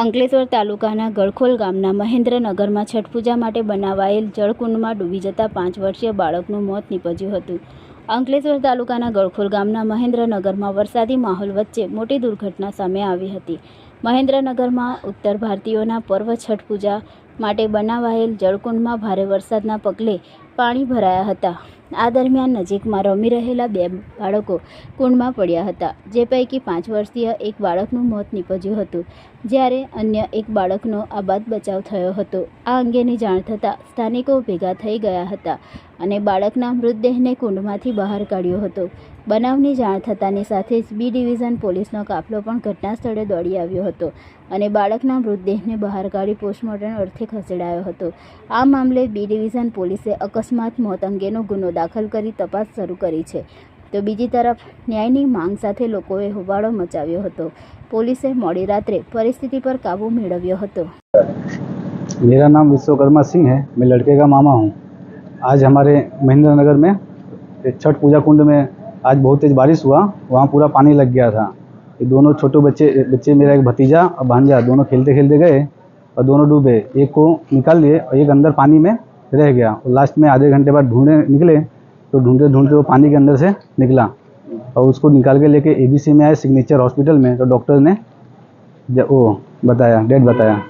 અંકલેશ્વર તાલુકાના ગળખોલ ગામના મહેન્દ્રનગરમાં છઠ પૂજા માટે બનાવાયેલ જળકુંડમાં ડૂબી જતા પાંચ વર્ષીય બાળકનું મોત નીપજ્યું હતું. અંકલેશ્વર તાલુકાના ગળખોલ ગામના મહેન્દ્રનગરમાં વરસાદી માહોલ વચ્ચે મોટી દુર્ઘટના સામે આવી હતી. મહેન્દ્રનગરમાં ઉત્તર ભારતીયોના પર્વ છઠ પૂજા માટે બનાવાયેલ જળકુંડમાં ભારે વરસાદના પગલે પાણી ભરાયા હતા. આ દરમિયાન નજીકમાં રમી રહેલા બે બાળકો કુંડમાં પડ્યા હતા, જે પૈકી પાંચ વર્ષીય એક બાળકનું મોત નીપજ્યું હતું. જ્યારે અન્ય એક બાળકનો આબાદ બચાવ થયો હતો. આ અંગેની જાણ થતાં સ્થાનિકો ભેગા થઈ ગયા હતા. અને બાળકના મૃતદેહને કુંડમાંથી બહાર કાઢ્યો હતો. બનાવની જાણ થતાની સાથે જ બી ડિવિઝન પોલીસનો કાફલો પણ ઘટના સ્થળે દોડી આવ્યો હતો અને બાળકના મૃતદેહને બહાર કાઢી પોસ્ટમોર્ટમ અર્થે ખસેડાયો હતો. આ મામલે બી ડિવિઝન પોલીસે અકસ્માત મોત અંગેનો ગુનો દાખલ કરી તપાસ શરૂ કરી છે. તો બીજી તરફ, ન્યાયની માંગ સાથે લોકોએ હોબાળો મચાવ્યો હતો. પોલીસે મોડી રાત્રે પરિસ્થિતિ પર કાબુ મેળવ્યો હતો. મેરા નામ વિશ્વકર્મા સિંહ હૈ. મેં લડકે કા મામા હું. आज हमारे महेंद्र नगर में छठ पूजा कुंड में आज बहुत तेज़ बारिश हुआ, वहाँ पूरा पानी लग गया था। ये दोनों छोटे बच्चे बच्चे मेरा एक भतीजा और भांजा, दोनों खेलते खेलते गए और दोनों डूबे। एक को निकाल लिए और एक अंदर पानी में रह गया और लास्ट में आधे घंटे बाद ढूँढने निकले तो ढूंढते ढूंढते वो पानी के अंदर से निकला और उसको निकाल के लेके एबीसी में आए सिग्नेचर हॉस्पिटल में तो डॉक्टर ने वो बताया डेट बताया।